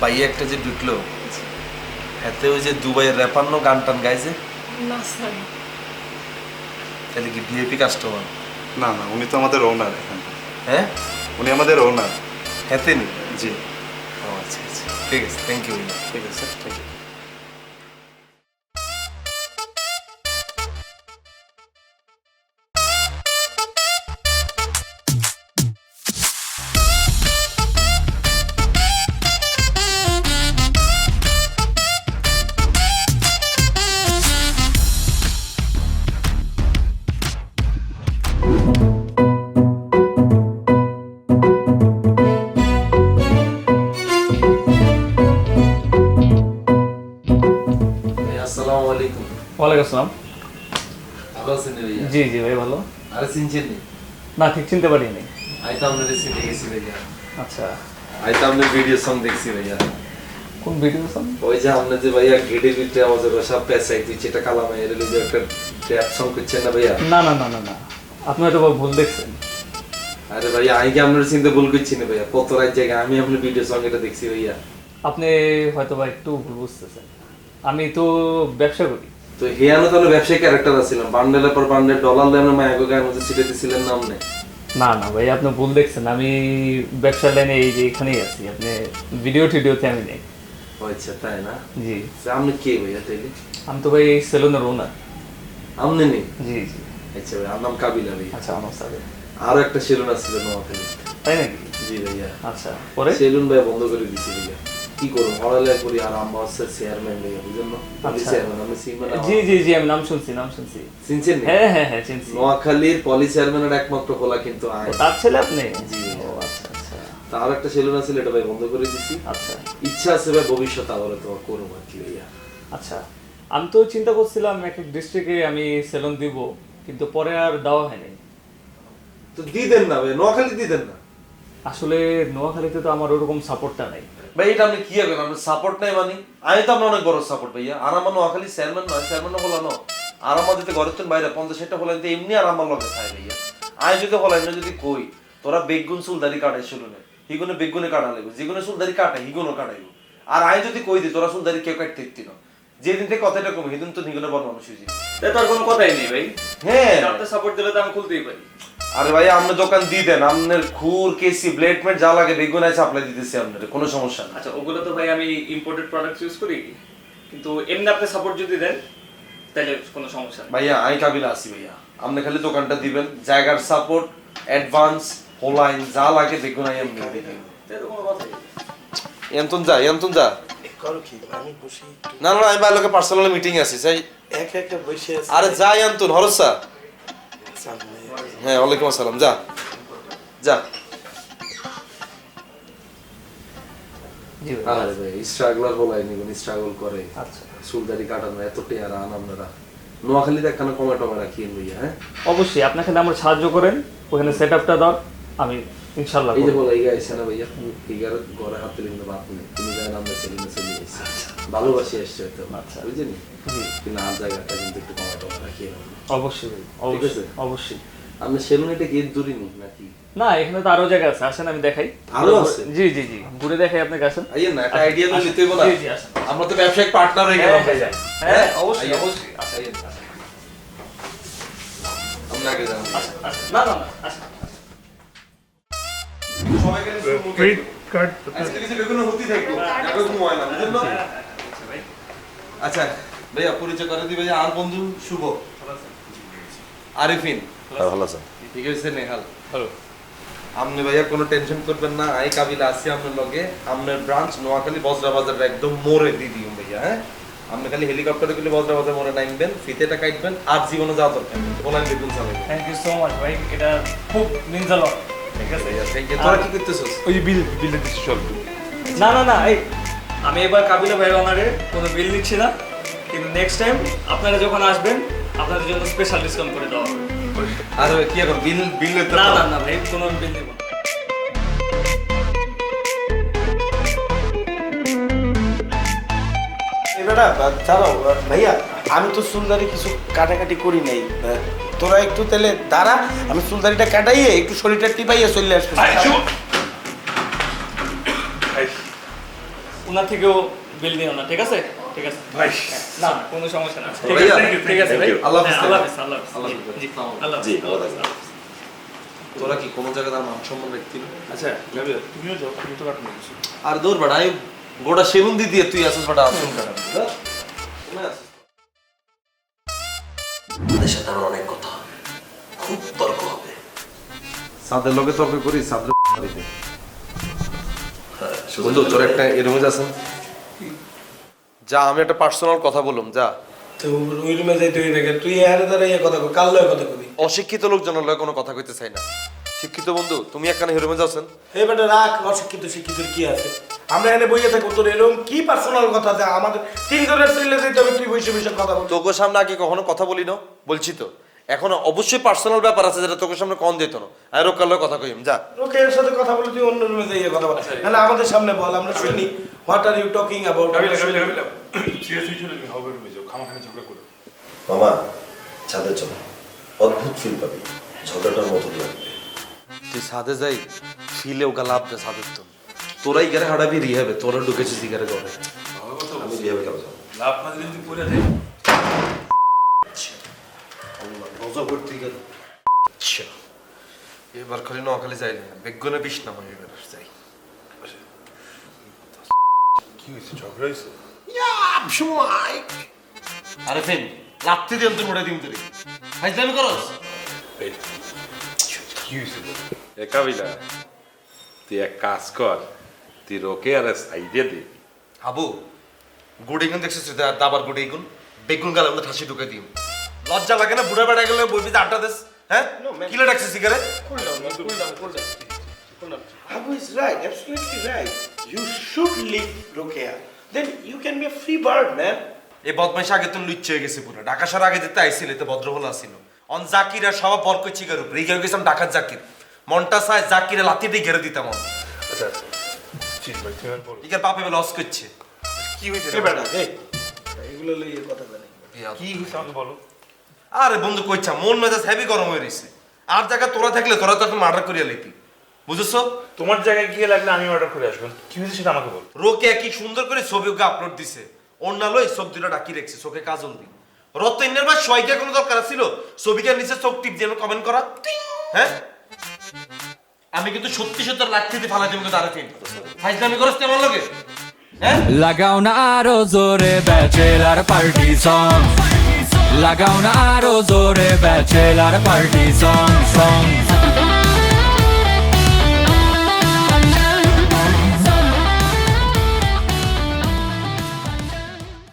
বাইয়ে একটা যে ঢুকলো হাতে ওই যে দুবাইয়ের র্যাপান্ন গান টান গাইছে? না স্যার। তাহলে কি ভিআইপি কাস্টমার না না উনি তো আমাদের ওনার এখানে। হ্যাঁ? উনি আমাদের ওনার হ্যাঁ জি। ও আচ্ছা আচ্ছা। ঠিক আছে থ্যাংক ইউ ঠিক আছে থ্যাংক ইউ ওয়ালাইকুম আসসালাম। ভালো আছেন ভাইয়া? জি জি ভাই ভালো। আরে চিনছেন নি? ঠিক চিনতে পারিনি। আই তো আপনার চিনে গেছি ভাইয়া। আচ্ছা। আই তো আপনার ভিডিও সং দেখছি ভাইয়া। কোন ভিডিও সব ওই যে আপনার যে ভাইয়া গেডে বিটে আমাদের সব পেছাই তুই যেটা কালামে এর যে একটা ট্র্যাপ সং করছেন না ভাইয়া? না না না না না। আপনি বা ভুল দেখছেন। আরে ভাইয়া আমি কি আপনার চিন্তা ভুল করছি না ভাইয়া? কত রাত জায়গায় আমি আপনার ভিডিও সং এটা দেখছি ভাইয়া। আপনি হয়তো বা একটু ভুল বুঝতেছেন। আমি তো ব্যবসা করি। তো হিয়ানো তাহলে ব্যবসায়ী ক্যারেক্টার আছিলাম। বান্ডেলের পর বান্ডেল ডলার মায়াগো গায়ের মধ্যে ছিটে দিছিলেন নাম নেই। না না ভাই আপনি ভুল দেখছেন। আমি ব্যবসার লাইনে এই যে এখানেই আছি। আপনি ভিডিও টিডিওতে আমি নেই। আচ্ছা তাই না? জি। আপনি কে ভাইয়া তাইলে? আমি তো ভাই এই সেলুনের ওনার আপনি নেই? জি জি। আচ্ছা ভাই আমার নাম কাবিলা ভাই আচ্ছা আমার সাথে আরও একটা সেলুন আছিল নোয়াখালী। তাই নাকি? জি ভাইয়া। আচ্ছা পরে? সেলুন ভাই বন্ধ করে দিছি ভাইয়া। কি করব? পড়ালেখা করি আর আম্মা হচ্ছে চেয়ারম্যান ভাইয়া বুঝলেন না। চেয়ারম্যান আমি চিনবেন জি জি জি আমি নাম শুনছি নাম শুনছি। চিনছেন হ্যাঁ হ্যাঁ হ্যাঁ চিনছি। নোয়াখালীর পলি চেয়ারম্যানের একমাত্র খোলা কিন্তু আয়। তার ছেলে আপনি? জি। ও আচ্ছা আচ্ছা। তা আর একটা সেলুন আছে এটা ভাই বন্ধ করে দিছি। আচ্ছা। ইচ্ছা আছে ভাই ভবিষ্যতে আবার তোমার করব আর কি আচ্ছা। আমি তো চিন্তা করছিলাম এক এক ডিস্ট্রিক্টে আমি সেলুন দিব কিন্তু পরে আর দেওয়া হয়নি। তো দি দেন না ভাই নোয়াখালী দি দেন না। আসলে নোয়াখালীতে তো আমার ওরকম সাপোর্টটা নাই। ভাই এটা আপনি কি হবে আপনার সাপোর্ট নাই মানে? আমি তো আপনার অনেক বড় সাপোর্ট ভাইয়া। আর আমার নোয়াখালী চেয়ারম্যান নয় চেয়ারম্যান হলো না আর আমাদের তো ঘরের তো বাইরে পঞ্চাশ ষাটটা হলেন তো এমনি আর আমার লগে খাই ভাইয়া। আমি যদি হলাই না যদি কই তোরা বেগুন চুলদারি কাটাই শুনুনে হিগুনে বেগুনে কাটা লাগবে। যেগুলো চুলদারি কাটে হিগুনো কাটাইব। আর আমি যদি কই দিই তোরা চুলদারি কেউ কাটতে দিতি না। যেদিন থেকে কথাটা কমে সেদিন তো হিগুনে বড় মানুষ হয়েছে তাই তো আর কোনো কথাই নেই ভাই। হ্যাঁ। সাপোর্ট দিলে তো আমি খুলতেই পারি। আরে ভাই আপনি দোকান দিয়ে দেন। আপনার খুর কেসি ব্লেড মেট যা লাগে বেগুন আছে সাপ্লাই দিতেছি আপনার কোনো সমস্যা না আচ্ছা ওগুলো তো ভাই আমি ইম্পোর্টেড প্রোডাক্ট ইউজ করি কিন্তু এমনি আপনি সাপোর্ট যদি দেন তাহলে কোনো সমস্যা নেই। ভাইয়া আমি কাবিলা আছি ভাইয়া। আপনি খালি দোকানটা দিবেন জায়গার সাপোর্ট অ্যাডভান্স হোলাইন যা লাগে বেগুন আই নেই। এন্তন যা এন্তন যা। করো কি আমি বসে। না না আমি ভাইলোকে পার্সোনাল মিটিং আছে চাই একা একা বসে আছি। আরে যাই এন্তন হরসা। সামনে। হ্যাঁ ওয়ালাইকুম আসসালাম যা। যা। জি ভাই। আরে ভাই স্ট্রাগলার হোলাই নিবেন স্ট্রাগল করে। আচ্ছা। চুলদারি কাটানো এত টেয়ার আন আপনারা নোয়াখালীতে একখানা কমে টমে রাখিয়েন ভাইয়া হ্যাঁ? অবশ্যই আপনার আমার সাহায্য করেন ওখানে সেট আপটা দাও আমি ইনশাল্লাহ এই যে করব। বলা ইগা না ভাইয়া ইগার ঘরে হাত তুলে কিন্তু বাপ নেই। তুমি জানেন আমরা সেলিমে চলে আইসি ভালোবাসি আসছে হয়তো। আচ্ছা। বুঝলি কিন্তু আর জায়গাটা কিন্তু একটু কমা টমা রাখিয়ে অবশ্যই ভাই, ঠিক আছে? অবশ্যই অবশ্যই। আপনার সেলুন এটা গেট নাকি? না এখানে তো আরও জায়গা আছে আসেন আমি দেখাই। আরও আছে? জি জি জি ঘুরে দেখাই আপনাকে আসেন। আইয়েন না একটা আইডিয়া তো নিতে হবে না? জি, জি, আসেন। আমরা তো ব্যবসায়িক পার্টনার হয়ে গেলাম ভাইয়া হ্যাঁ অবশ্যই অবশ্যই আসেন, আইয়েন। আসেন, আমরা আগে যাব আসেন, আসেন। না না না আসেন। সবাই খালি শুধু মুখে ক্রেডিট কার্ড আজকে কিছু বেগুন হতে থাকব। যাবে ঘুমায় না বুঝলেন? আচ্ছা আচ্ছা ভাইয়া পরিচয় করে দিবে যে আর বন্ধু শুভ। আরিফিন। ভালো আছেন? ঠিক আছে নেহাল। হ্যালো আপনি ভাইয়া কোনো টেনশন করবেন না আই কাবিলা আছি আপনার লগে। আপনার ব্রাঞ্চ নোয়াখালী বজরা বাজারের একদম মোড়ে দিয়ে দিও ভাইয়া হ্যাঁ? আপনি খালি হেলিকপ্টারে গেলে বজরা বাজার মোড়ে নামবেন ফিতেটা কাটবেন আর জীবনে যাওয়া দরকার বলেন বেগুন চালাবেন থ্যাংক ইউ সো মাচ ভাই এটা খুব মিনস আ লট ঠিক আছে? তোরা কি করতেছিস? ওই বিল বিলের দিচ্ছি সব। না না না এই আমি এবার কাবিলা ভাইয়ের অনারে কোনো বিল নিচ্ছি না কিন্তু নেক্সট টাইম আপনারা যখন আসবেন আপনাদের জন্য স্পেশাল ডিসকাউন্ট করে দেওয়া হবে। আর কি এখন বিল বিল না না না ভাই কোনো বিল নেব দাঁড়াও ভাইয়া আমি তো চুলদারি কিছু কাটাকাটি করি নাই। তোরা একটু তাহলে দাঁড়া আমি চুলদারিটা কাটাইয়ে একটু শরীরটা টিপাইয়ে চলে আসব। ওনার থেকেও বিল নিও না ঠিক আছে? ঠিক আছে। ভাই না কোনো সমস্যা না। ঠিক আছে ঠিক আছে ভাই। আল্লাহ হাফেজ। হ্যাঁ, আল্লাহ হাফেজ আল্লাহ হাফেজ। আল্লাহ জি, আল্লাহ জি, আল্লাহ আল্লাহ হাফেজ। তোরা কি কোনো জায়গায় তার মান সম্মান রাখতি না? আচ্ছা তুমিও যাও আমি তো কাটবো আর দূর বেড়া আমি গোটা সেলুন দিয়ে দিয়ে তুই আসিস বেটা আসুন কাটাবি ওদের সাথে আমার অনেক কথা খুব তর্ক হবে। সাদের লগে তর্ক করি সাদের হ্যাঁ, শুধু বন্ধু তোর একটা এরমে যাচ্ছেন যা আমি একটা পার্সোনাল কথা বললাম যা। ওই রুমে? তুই কথা কই কাল লয় কথা কবি? অশিক্ষিত লোকজনের লগে কোনো কথা কইতে চাই না। শিক্ষিত বন্ধু তুমি একখানে হেরমে যাচ্ছেন এই বেটা রাখ অশিক্ষিত শিক্ষিত কি আছে? আমরা এনে বইয়ে থাকব তোর এরকম কি পার্সোনাল কথা আছে আমাদের তিনজনের চলে যেতে হবে তুই বসে বসে কথা বল। তোকে সামনে আগে কখনো কথা বলি না? বলছি তো এখন অবশ্যই পার্সোনাল ব্যাপার আছে যেটা তোকে সামনে কম দিত না। আর ওর কালো কথা কইম যা। ওকে এর সাথে কথা বলে তুই অন্য রুমে যাইয়ে কথা বল। না আমাদের সামনে বল আমরা শুনি what are you talking about Kabila Kabila Kabila ঠিক আছে চলে তুমি হবে রুমে যাও খামাখানি ঝগড়া করো মামা ছাদে চলো অদ্ভুত ফিল পাবি ঝগড়াটার মতো তুই সাদে যাই ফিলে ওকে লাভ দে তো তোরাই গেলে রিহাবে তোরা ঢুকেছিস ঘরে আমি বিয়ে কেন যাব লাভ না দিলে তুই পড়ে যাই মজা করতে গেল এবার খালি নোয়াখালী যাই না বেগুনে বিষ না হয় এবার যাই কি হয়েছে ঝগড়া হয়েছে আরে ফেন লাত্তি দিন তুই মোড়ে দিন তুই ফাইজলামি করস? এই, কি হয়েছে এ কাবিলা তুই এক কাজ কর তুই রোকে আর সাইডে দে। হাবু গুড়ি গুন দেখছিস দাবার গুড়ি গুন বেগুন গালে আমরা ঠাসি ঢুকে দিম লজ্জা লাগে না বুড়া বেড়া গেলে বলবি যে আড্ডা দেস হ্যাঁ? কিলে ডাকছিস cigarette Abu is right, absolutely right. You should leave Rokia. Then you can be a free bird, man. এই বদমাইশ আগে লুচ্চ হয়ে গেছে পুরো। ঢাকা শহর আগে যেতে আইছিল তো ভদ্র হলো আসছিল অন জাকির আর সবাই বর করছি গার উপরে। এই গেছিলাম ঢাকার জাকির। মনটা চায় জাকিরে লাতিটি ঘেরে দিতাম আচ্ছা আচ্ছা। ঠিক ভাই তুমি আর বলো। ইকার বাপে লস করছে। কি হয়েছে? এই, এগুলো লইয়ে কথা জানি। কি আমাকে বলো। আরে বন্ধু কইছা মন মেজাজ হেভি গরম হয়ে রইছে। আর জায়গা তোরা থাকলে তোরা তো এখন মার্ডার করিয়া লইতি। বুঝছ? তোমার জায়গায় গিয়ে লাগলে আমি অর্ডার করে আসবেন কি হয়েছে সেটা আমাকে বল। রোকে কি সুন্দর করে ছবি ওকে আপলোড দিছে। অন্য লই সব দুটো ডাকি রেখছে চোখে কাজল দি রতনের বা সয়কে কোনো দরকার ছিল ছবিটার নিচে চোখ টিপ দিয়ে কমেন্ট করা। হ্যাঁ? আমি কিন্তু সত্যি সত্যি লাঠি দিয়ে ফালাই দেবো কিন্তু আরে ফিন ফাইজলামি করছ তেমন লোকে হ্যাঁ? লাগাও না আরও জোরে ব্যাচেলার পার্টি সং লাগাও না আরও জোরে ব্যাচেলার পার্টি সং সং